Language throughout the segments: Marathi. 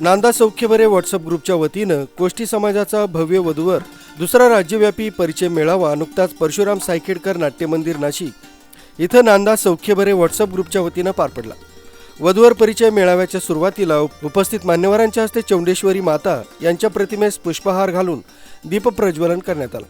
नांदा सौख्यभरे व्हॉट्सअप ग्रुपच्या वतीनं कोष्टी समाजाचा भव्य वधूवर दुसरा राज्यव्यापी परिचय मेळावा नुकताच परशुराम सायखेडकर नाट्यमंदिर नाशिक इथं नांदा सौख्यभरे व्हॉट्सअप ग्रुपच्या वतीनं पार पडला. वधूवर परिचय मेळाव्याच्या सुरुवातीला उपस्थित मान्यवरांच्या हस्ते चौंडेश्वरी माता यांच्या प्रतिमेस पुष्पहार घालून दीपप्रज्वलन करण्यात आलं.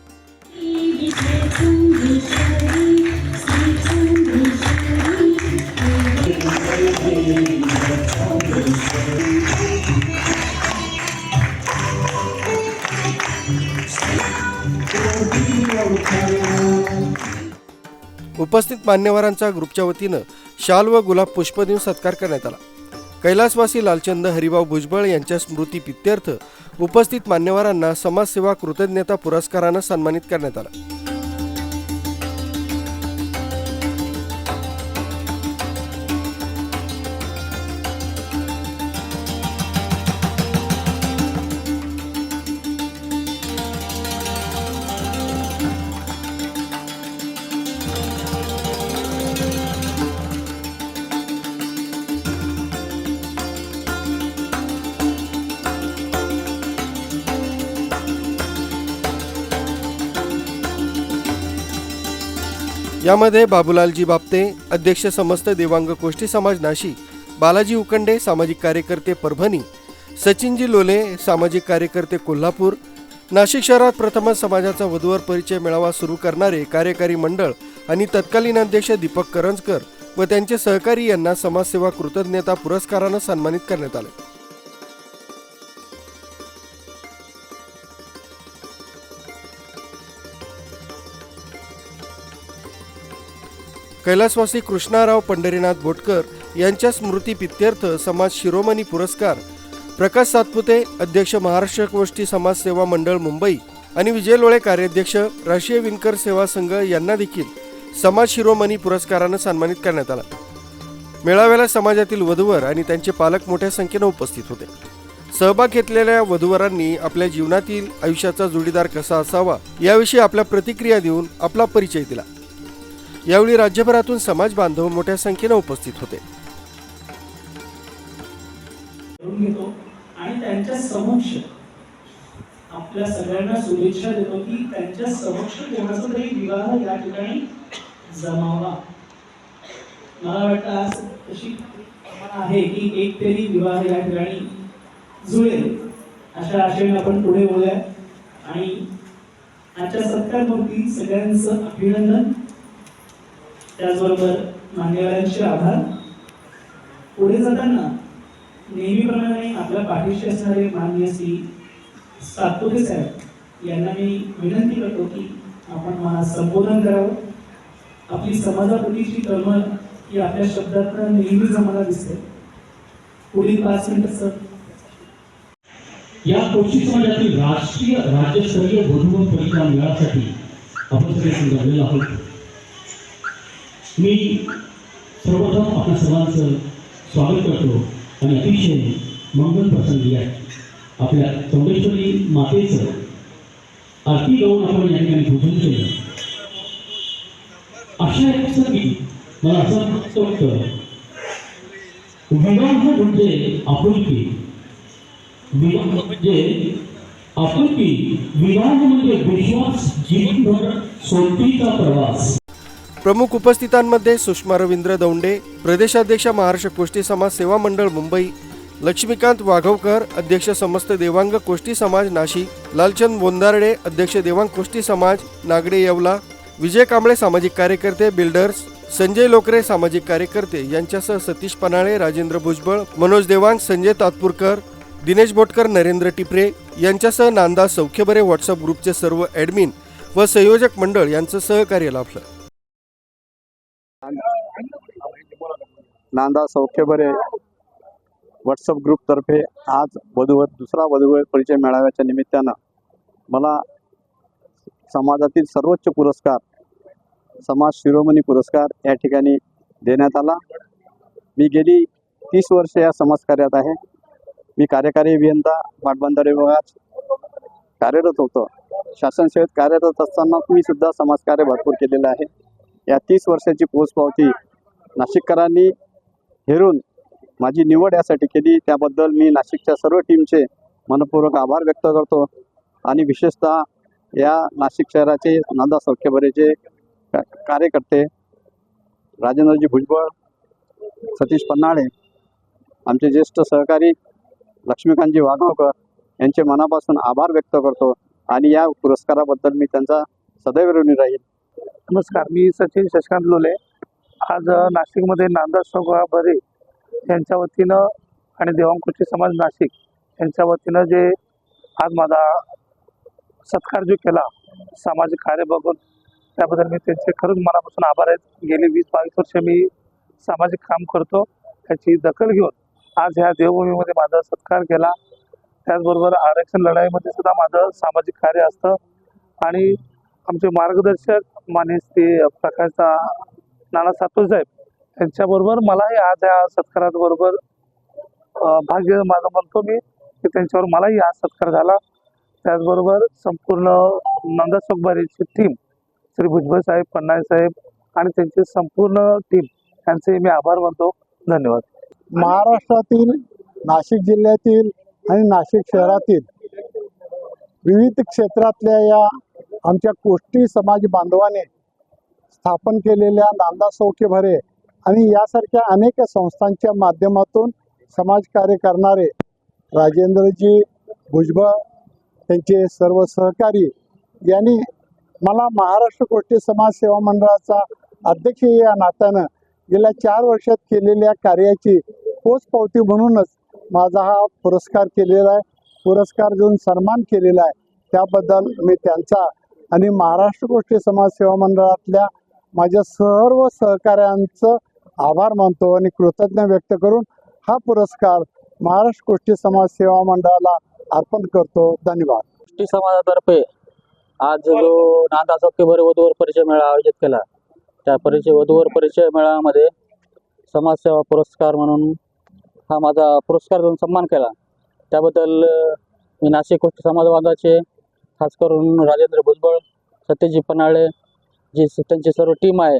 उपस्थित मान्यवरांचा ग्रुपच्या वतीनं शाल व गुलाब पुष्प देऊन सत्कार करण्यात आला. कैलासवासी लालचंद हरिभाऊ भुजबळ यांच्या स्मृती पित्यर्थ उपस्थित मान्यवरांना समाजसेवा कृतज्ञता पुरस्कारानं सन्मानित करण्यात आला. यामध्ये बाबूलालजी बापते अध्यक्ष समस्त देवांग कोष्टी समाज नाशिक बालाजी उकंडे सामाजिक कार्यकर्ते परभणी सचिनजी लोले सामाजिक कार्यकर्ते कोल्हापूर नाशिक शहरात प्रथमच समाजाचा वधूवर परिचय मेळावा सुरू करणारे कार्यकारी मंडळ आणि तत्कालीन अध्यक्ष दीपक करंजकर व त्यांचे सहकारी यांना समाजसेवा कृतज्ञता पुरस्कारानं सन्मानित करण्यात आले. कैलासवासी कृष्णाराव पंढरीनाथ बोटकर यांच्या स्मृती पित्यर्थ समाज शिरोमणी पुरस्कार प्रकाश सातपुते अध्यक्ष महाराष्ट्र गोष्टी समाज सेवा मंडळ मुंबई आणि विजय लोळे कार्याध्यक्ष राष्ट्रीय विणकर सेवा संघ यांना देखील समाज शिरोमणी पुरस्कारानं सन्मानित करण्यात आला. मेळाव्याला समाजातील वधूवर आणि त्यांचे पालक मोठ्या संख्येनं उपस्थित होते. सहभाग घेतलेल्या वधूवरांनी आपल्या जीवनातील आयुष्याचा जोडीदार कसा असावा याविषयी आपल्या प्रतिक्रिया देऊन आपला परिचय दिला. यावेळी राज्यभरातून समाज बांधव मोठ्या संख्येनं उपस्थित होते. आणि त्यांच्या समक्ष आपल्या सगळ्यांना शुभेच्छा देतो की त्यांच्या समक्ष कोणाचा तरी विवाह या ठिकाणी जमावा. मला वाटतं आज अशी आहे की एक तरी विवाह या ठिकाणी जुळेल. अशा आशेने आपण पुढे बोलूया आणि आजच्या सत्कारमूर्ती सगळ्यांचं अभिनंदन. त्याचबरोबर मान्यवरांचे आभार. पुढे जाताना नेहमीप्रमाणे आपल्या पाठीशी असणारे मान्य श्री सातपुते साहेब यांना मी विनंती करतो की आपण मला संबोधन करावं. आपली समाजापुढीची तळमळ ही आपल्या शब्दातनं नेहमीच आम्हाला दिसते. पुढील पाच मिनिटं सर. या कोशी समाजातील राष्ट्रीय राज्यस्तरीय वधूवर परिचय मेळासाठी आपण सगळे संघालेलो आहोत. मी सर्वप्रथम आपल्या सर्वांचं स्वागत करतो आणि अतिशय मंगल प्रसंगी आहे. आपल्या चौंडेश्वरी मातेचं आरती गाऊन आपण या ठिकाणी पूजन केलं. अशा प्रसंगी मला असं वाटतं विवाह म्हणजे आपुलकी. विवाह म्हणजे आपुलकी. विवाह म्हणजे विश्वास जीवनभर सोबतीचा प्रवास. प्रमुख उपस्थितांमध्ये सुषमा रवींद्र दौंडे प्रदेशाध्यक्ष महाराष्ट्र कोष्टी समाज सेवा मंडळ मुंबई लक्ष्मीकांत वाघवकर अध्यक्ष समस्त देवांग कोष्टी समाज नाशिक लालचंद बोंदारडे अध्यक्ष देवांग कोष्टी समाज नागडे येवला विजय कांबळे सामाजिक कार्यकर्ते बिल्डर्स संजय लोकरे सामाजिक कार्यकर्ते यांच्यासह सतीश पनाळे राजेंद्र भुजबळ मनोज देवांग संजय तातपूरकर दिनेश बोटकर नरेंद्र टिपरे यांच्यासह नांदा सौख्यबरे व्हॉट्सअप ग्रुपचे सर्व ॲडमिन व संयोजक मंडळ यांचं सहकार्य लाभलं. नांदा सौख्यभरे व्हॉट्सअप ग्रुपतर्फे आज वधूवर दुसरा वधूवर परिचय मेळाव्याच्या निमित्तानं मला समाजातील सर्वोच्च पुरस्कार समाज शिरोमणी पुरस्कार या ठिकाणी देण्यात आला. मी गेली तीस वर्ष या समाजकार्यात आहे. मी कार्यकारी अभियंता पाटबंधारे विभागात कार्यरत होतो. शासन सेवेत कार्यरत असताना मी सुद्धा समाजकार्य भरपूर केलेलं आहे. या तीस वर्षाची पोचपावती नाशिककरांनी हेरून माझी निवड यासाठी केली. त्याबद्दल मी नाशिकच्या सर्व टीमचे मनपूर्वक आभार व्यक्त करतो. आणि विशेषतः या नाशिक शहराचे नांदा सौख्यभरेचे का कार्यकर्ते राजेंद्रजी भुजबळ सतीश पन्हाळे आमचे ज्येष्ठ सहकारी लक्ष्मीकांतजी वाघावकर यांचे मनापासून आभार व्यक्त करतो. आणि या पुरस्काराबद्दल मी त्यांचा सदैव ऋणी राहील. नमस्कार. मी सचिन शशकांत लोले. आज नाशिकमध्ये नांदा सोगा बरे यांच्या वतीनं आणि देवांकुची समाज नाशिक यांच्या वतीनं जे आज माझा सत्कार जो केला सामाजिक कार्य बघून त्याबद्दल मी त्यांचे खरंच मनापासून आभार आहेत गेली वीस बावीस वर्ष मी सामाजिक काम करतो त्याची दखल घेऊन आज ह्या देवभूमीमध्ये माझा सत्कार केला. त्याचबरोबर आरक्षण लढाईमध्ये सुद्धा माझं सामाजिक कार्य असतं. आणि आमचे मार्गदर्शक माने श्री प्रकाशदा नाना सातोसाहेब यांच्याबरोबर मलाही आज या सत्कारात बरोबर भाग्य माझं म्हणतो मी की त्यांच्यावर मलाही आज सत्कार झाला. त्याचबरोबर संपूर्ण नंदा सोगबारीची टीम श्री भुजबळ साहेब पन्नाळे साहेब आणि त्यांची संपूर्ण टीम यांचे मी आभार मानतो. धन्यवाद. महाराष्ट्रातील नाशिक जिल्ह्यातील आणि नाशिक शहरातील विविध क्षेत्रातल्या या आमच्या कोष्टी समाज बांधवाने स्थापन केलेल्या नांदा सौख्य भरे आणि यासारख्या अनेक संस्थांच्या माध्यमातून समाजकार्य करणारे राजेंद्रजी भुजबळ त्यांचे सर्व सहकारी यांनी मला महाराष्ट्र गोष्टी समाज सेवा मंडळाचा अध्यक्ष या नात्यानं गेल्या चार वर्षात केलेल्या कार्याची पोचपावती म्हणूनच माझा हा पुरस्कार केलेला आहे. पुरस्कार देऊन सन्मान केलेला आहे. त्याबद्दल मी त्यांचा आणि महाराष्ट्र गोष्टी समाज सेवा मंडळातल्या माझ्या सर्व सहकाऱ्यांचं आभार मानतो आणि कृतज्ञ व्यक्त करून हा पुरस्कार महाराष्ट्र गोष्टी समाज सेवा मंडळाला अर्पण करतो. धन्यवाद. गोष्टी समाजातर्फे आज जो नांदा चौकीभर वधूवर परिचय मेळा आयोजित केला त्या परिचय वधूवर परिचय मेळामध्ये समाजसेवा पुरस्कार म्हणून हा माझा पुरस्कार देऊन सन्मान केला. त्याबद्दल मी नाशिक गोष्टी समाजवादाचे खास करून राजेंद्र भुजबळ सत्यजी पन्हाळे जी त्यांची सर्व टीम आहे.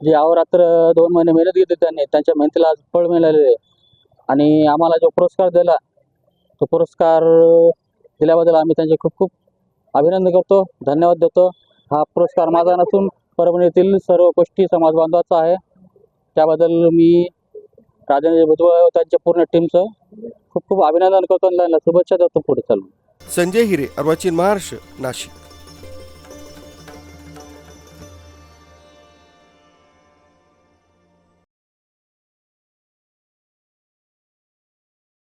जी अहोरात्र दोन महिने मेहनत घेतली त्यांनी त्यांच्या मेहनतीला आज फळ मिळालेले आहे. आणि आम्हाला जो पुरस्कार दिला तो पुरस्कार दिल्याबद्दल आम्ही त्यांचे खूप खूप अभिनंदन करतो धन्यवाद देतो. हा पुरस्कार माझा नसून परभणीतील सर्व गोष्टी समाज बांधवाचा आहे. त्याबद्दल मी राजेंद्र भुजबळ त्यांच्या पूर्ण टीमचं खूप खूप अभिनंदन करतो आणि त्यांना शुभेच्छा देतो पुढे चालून. संजय हिरे अर्वाचीन महाराष्ट्र नाशिक.